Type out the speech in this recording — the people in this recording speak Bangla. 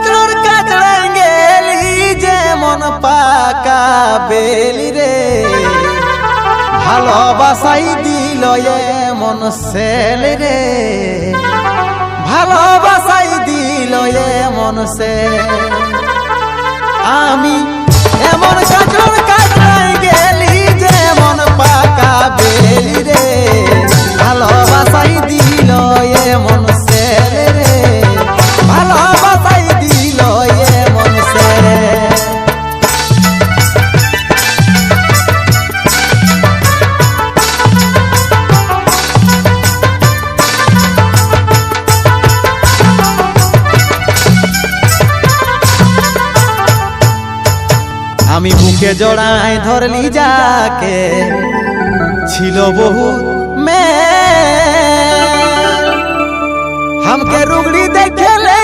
কাচড়োর কাচড়াই গেলি যেমন পাকা বেলি রে। ভালোবাসাই দিল এমন সেল রে। ভালোবাসাই দিল এমন সে আমি বুকে জড়াই ধরলি যাকে ছিল বহু মে হামকে রুগড়ি দেখেলে